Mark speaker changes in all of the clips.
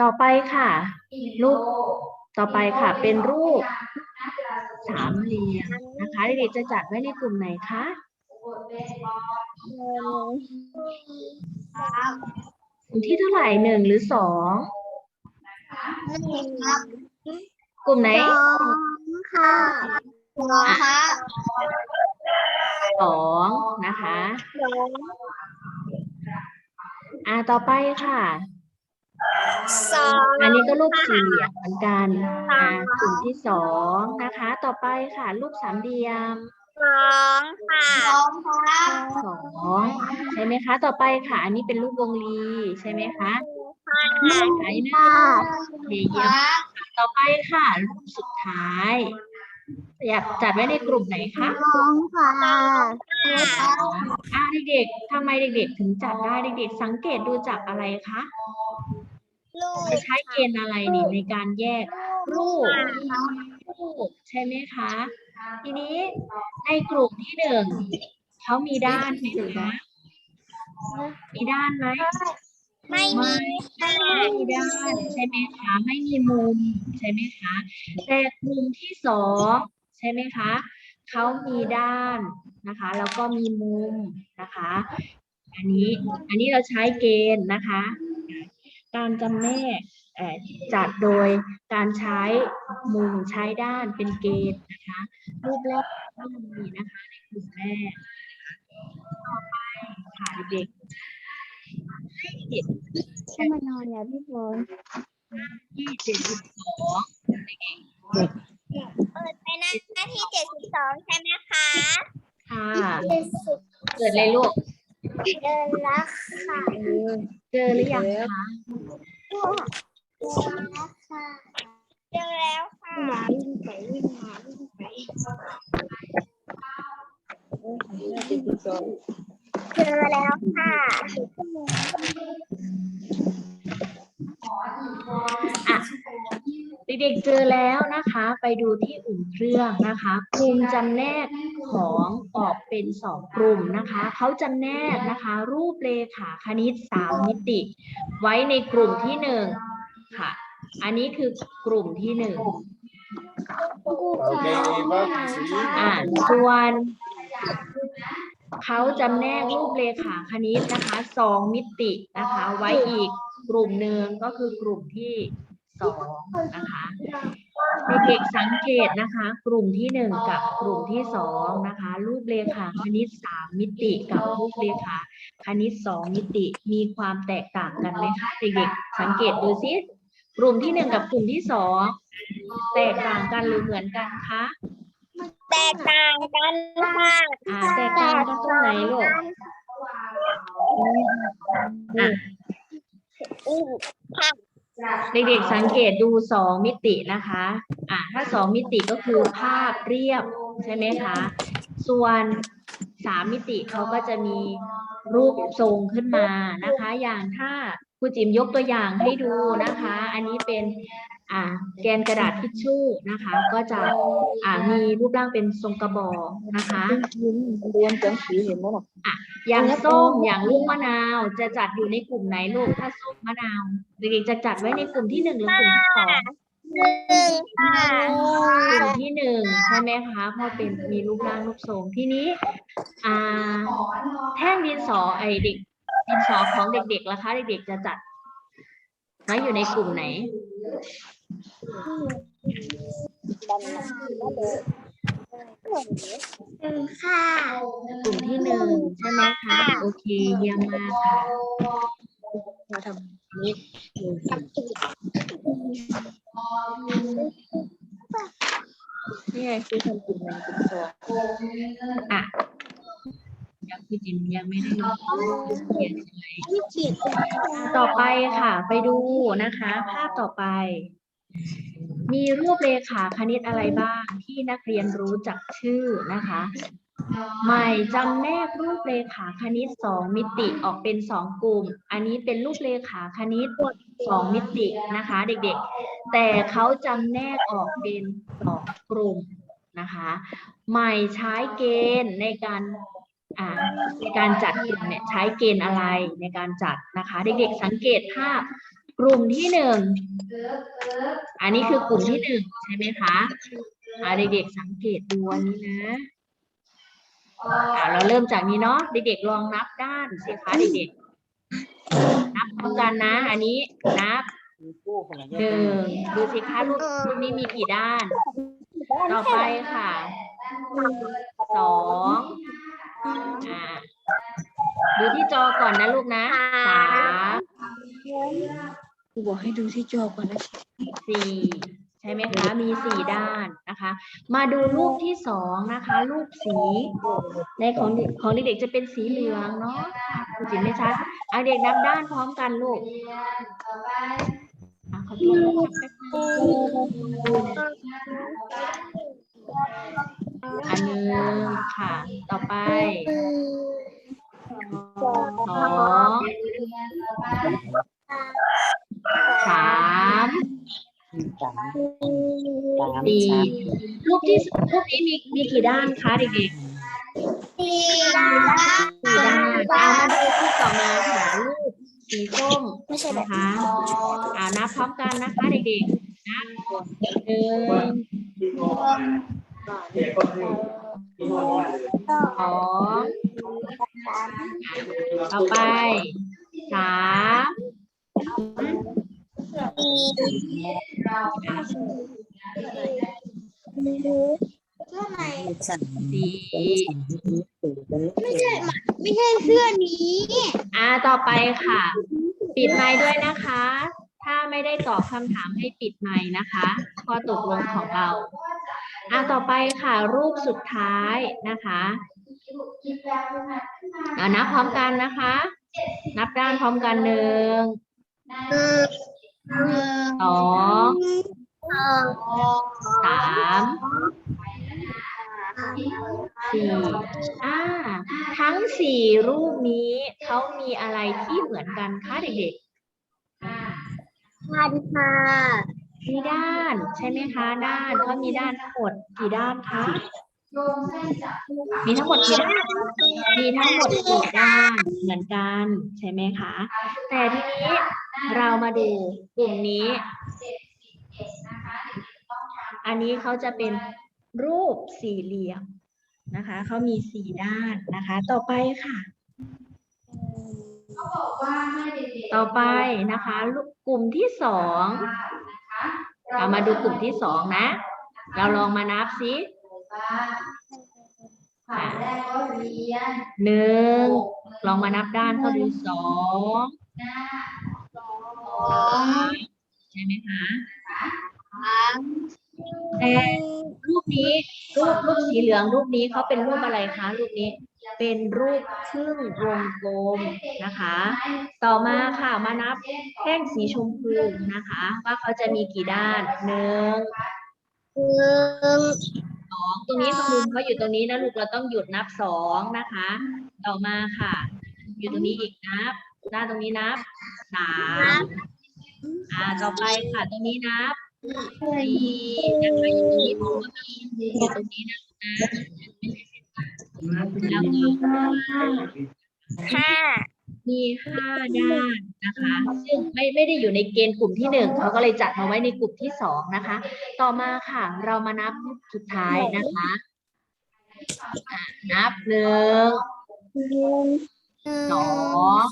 Speaker 1: ต่อไปค่ะ รูปต่อไปค่ะ เป็นรูปสามเหลี่ยมนะคะเด็กๆจะจัดไว้ในกลุ่มไหนคะกลุ่มที่เท่าไหร่หนึ่งหรือสองกลุ่มไหน
Speaker 2: ค่ะสองค่ะ
Speaker 1: สองนะคะอ่าต่อไปค่ะ
Speaker 2: สอง
Speaker 1: อันนี้ก็รูปสี่เหลี่ยมเหมือนกันอ่ากลุ่มที่สองนะคะ ต่อไปค่ะ รูปสามเหลี่ยม
Speaker 2: สองค่ะสองค่ะ
Speaker 1: สองใช่ไหมคะ ต่อไปค่ะ อันนี้เป็นรูปวงรีใช่ไหมคะอันนี้นะโอเคเยี่ยมต่อไปค่ะ รูปสุดท้าย อยากจัดไว้ในกลุ่มไหนคะ
Speaker 2: สองค่ะ
Speaker 1: อ่าเด็กๆทำไมเด็กๆ ถึงจัดได้เด็กๆ สังเกตดูจากอะไรคะ
Speaker 2: ลูก
Speaker 1: จะใช้เกณฑ์อะไรนี่ในการแยกรูปรูปใช่ไหมคะ ทีนี้ในกลุ่มที่หนึ่งเขามีด้านไหมคะมีด้านไหม
Speaker 2: ไม่มี
Speaker 1: ไม่มีด้านใช่ไหมคะไม่มีมุมใช่ไหมคะแต่กลุ่มที่สองใช่ไหมคะเขามีด้านนะคะ แล้วก็มีมุมนะคะ อันนี้อันนี้เราใช้เกณฑ์นะคะ การจำแนกเอ่อจัดโดยการใช้มุมใช้ด้านเป็นเกณฑ์นะคะรูปแรกก็มีนะคะในกลุ่มแรกต่อไปค่ะเด็กๆให้เด็ก
Speaker 2: ใช่มานอนแล้วพี่ฝน
Speaker 1: ที่เจ็ดสิบสอง
Speaker 2: เปิดไปหน้าที่เจ็ดสิบสองใช่ไหมคะ
Speaker 1: ค่ะ
Speaker 2: เจ็ดสิบ
Speaker 1: เกิดอะไรลูก
Speaker 2: เดินละค่ะ
Speaker 1: เจอหรือยังคะ
Speaker 2: เจอแล้วค่ะหมาวิ่งไปวิ่งมาวิ่งไปเจอแล้วค่ะ
Speaker 1: เด็กๆเจอแล้วนะคะ ไปดูที่อุ่นเครื่องนะคะกลุ่มจำแนกของออกเป็นสองกลุ่มนะคะเขาจำแนกนะคะ รูปเลขาคณิตสามมิติ ไว้ในกลุ่มที่หนึ่งค่ะ อันนี้คือกลุ่มที่หนึ่ง
Speaker 3: Okay, Eva, see
Speaker 1: อ่าส่วนเขาจำแนกรูปเลขาคณิตนะคะสองมิตินะคะ ไว้อีกกลุ่มหนึ่งก็คือกลุ่มที่ สองนะคะเด็กๆสังเกตนะคะ กลุ่มที่หนึ่งกับกลุ่มที่สองนะคะ รูปเลขาคณิตสามมิติกับรูปเลขาคณิตสองมิติมีความแตกต่างกันไหมคะเด็กๆสังเกตดูซิกลุ่มที่หนึ่งกับกลุ่มที่สองแตกต่างกันหรือเหมือนกันคะ
Speaker 2: แตกต่างกันค่ะ
Speaker 1: อ่าแตกต่างกันตรงไหนลูกอะ
Speaker 2: อู้
Speaker 1: เด็กๆสังเกตดูสองมิตินะคะ อ่าถ้าสองมิติก็คือภาพเรียบใช่ไหมคะ ส่วนสามมิติเขาก็จะมีรูปทรงขึ้นมานะคะ อย่างถ้าครูจิมยกตัวอย่างให้ดูนะคะ อันนี้เป็น อ่าแกนกระดาษทิชชู่นะคะ ก็จะอ่ามีรูปร่างเป็นทรงกระบอกนะคะ
Speaker 4: เรียนจังสีเห็นไหมล่ะ
Speaker 1: อย่างส้มอย่างลูกมะนาวจะจัดอยู่ในกลุ่มไหนลูกถ้าส้มมะนาวเด็กๆจะจัดไว้ในกลุ่มที่หนึ่งหรือกลุ่มที่สอง
Speaker 2: หนึ่งค่ะ
Speaker 1: กลุ่มที่หนึ่งใช่ไหมคะเพราะเป็นมีรูปร่างรูปทรงทีนี้อ่าแท่งดินสอไอเด็กดินสอของเด็กๆล่ะคะ เด็กๆจะจัดไว้อยู่ในกลุ่มไหน
Speaker 2: หนึ่ง ค่ะ
Speaker 1: กลุ่มที่หนึ่งใช่ไหมคะ โอเค เยี่ยมมากค่ะ
Speaker 4: มาทำนี้นี่ไงคือทำกลุ่มหนึ่งกลุ่มสอง
Speaker 1: อะยังพี่จิมยังไม่ได้เขียนใช่ไหมต่อไปค่ะ ไปดูนะคะ ภาพต่อไป มีรูปเลขาคณิตอะไรบ้างที่นักเรียนรู้จักชื่อนะคะ ใหม่จำแนกรูปเลขาคณิตสองมิติออกเป็นสองกลุ่ม อันนี้เป็นรูปเลขาคณิตสองมิตินะคะ เด็กๆ แต่เขาจำแนกออกเป็นสองกลุ่มนะคะ ใหม่ใช้เกณฑ์ในการในการจัดกลุ่มเนี่ยใช้เกณฑ์อะไรในการจัดนะคะ เด็กๆสังเกตภาพ กลุ่มที่หนึ่ง อันนี้คือกลุ่มที่หนึ่งใช่ไหมคะอ่าเด็กๆสังเกตดูอันนี้นะเราเริ่มจากนี้เนาะเด็กๆลองนับด้านสิคะเด็กๆนับพร้อมกันนะ อันนี้นับหนึ่งดูสิคะรูปรูปนี้มีกี่ด้าน ต่อไปค่ะสองอ่าดูที่จอก่อนนะลูกนะสาม
Speaker 4: ครูบอกให้ดูที่จอก่อนนะ
Speaker 1: สี่ใช่ไหมคะมีสี่ด้านนะคะ มาดูรูปที่สองนะคะรูปสีในของของเด็กๆจะเป็นสีเหลืองเนาะคุณจิ๋มไม่ชัดเอาเด็กนับด้านพร้อมกันลูกอันนึงค่ะ ต่อไป สี่รูปที่รูปนี้มีมีกี่ด้านคะเด็กๆ
Speaker 2: สี่
Speaker 1: สีดำเอามาดูรูปต่อมาค่ะรูปสีส้ม
Speaker 2: ไม่ใช่แบบ
Speaker 1: นะคะอ่านับพร้อมกันนะคะเด็กๆนับหนึ่งสองต่อไปสาม
Speaker 2: เสื้อไหน
Speaker 1: สี่
Speaker 2: ไม่ใช่ไม่ใช่เสื้อนี้
Speaker 1: อ่าต่อไปค่ะ ปิดไมค์ด้วยนะคะ ถ้าไม่ได้ตอบคำถามให้ปิดไมค์นะคะข้อตกลงของเราอ่าต่อไปค่ะ รูปสุดท้ายนะคะอ่านับพร้อมกันนะคะ นับด้านพร้อมกันหนึ่งสอง สามสี่อ่า ทั้งสี่รูปนี้เขามีอะไรที่เหมือนกันคะเด็ก
Speaker 2: พันค่ะ
Speaker 1: มีด้าน ใช่ไหมคะ ด้านเขามีด้านทั้งหมดกี่ด้านคะมีทั้งหมดกี่ด้าน มีทั้งหมดสี่ด้านเหมือนกัน ใช่ไหมคะ แต่ทีนี้เรามาดูกลุ่มนี้ อันนี้เขาจะเป็นรูปสี่เหลี่ยมนะคะเขามีสี่ด้านนะคะ ต่อไปค่ะต่อไปนะคะลูกกลุ่มที่สองเรามาดูกลุ่มที่สองนะ เราลองมานับสิอะหนึ่งลองมานับด้านเขาดูสองใช่ไหมคะ แต่รูปนี้รูปรูปสีเหลืองรูปนี้เขาเป็นรูปอะไรคะรูปนี้เป็นรูปครึ่งวงกลมนะคะ ต่อมาค่ะมานับแท่งสีชมพูนะคะ ว่าเขาจะมีกี่ด้านหนึ่ง
Speaker 2: หนึ่ง
Speaker 1: สองตรงนี้มุมเขาอยู่ตรงนี้นะลูกเราต้องหยุดนับสองนะคะ ต่อมาค่ะ อยู่ตรงนี้อีกนับหน้าตรงนี้นับสามอ่าต่อไปค่ะตรงนี้นับ สี่นะคะอยู่ตรงนี้ผมก็มีอยู่ตรงนี้นะนะแล้วก็ห้า
Speaker 2: ห้า
Speaker 1: มีห้าด้านนะคะซึ่งไม่ไม่ได้อยู่ในเกณฑ์กลุ่มที่หนึ่งเขาก็เลยจัดมาไว้ในกลุ่มที่สองนะคะ ต่อมาค่ะ เรามานับสุดท้ายนะคะอะนับหนึ่งสอง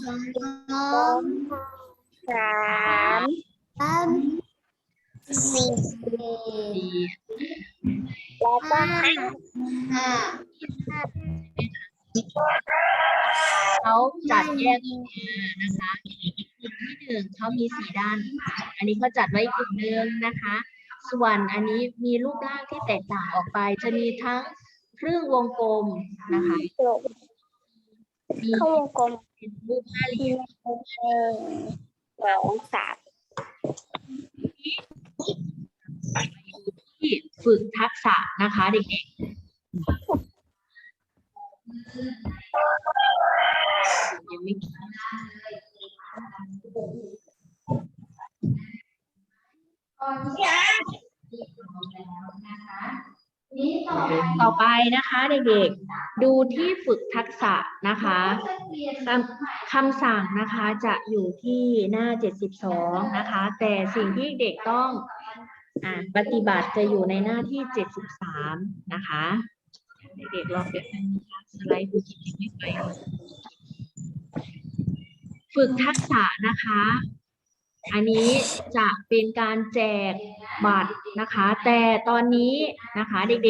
Speaker 2: สองสาม สาม สี่
Speaker 1: สี่
Speaker 2: แล้วก็ห้า
Speaker 1: เขาจัดแยกออกมานะคะกลุ่มที่หนึ่งเขามีสี่ด้าน อันนี้เขาจัดไว้กลุ่มหนึ่งนะคะ ส่วนอันนี้มีรูปร่างที่แตกต่างออกไป จะมีทั้งครึ่งวงกลมนะคะมี
Speaker 2: เข้าวงกลม
Speaker 1: เป็นรูปห้าเหลี่ยม
Speaker 2: หนึ่งสองสาม
Speaker 1: ที่ฝึกทักษะนะคะเด็กๆยังไม่คิดต่อไปนะคะเด็กๆ ดูที่ฝึกทักษะนะคะ คำสั่งนะคะจะอยู่ที่หน้า 72 นะคะ แต่สิ่งที่เด็กต้องอปฏิบัติจะอยู่ในหน้าที่ 73 นะคะเด็กๆรอแป๊บนึงนสไลด์คุณจิตยังไม่ไปฝึกทักษะนะคะ อันนี้จะเป็นการแจกบัตรนะคะ แต่ตอนนี้นะคะเด็กๆ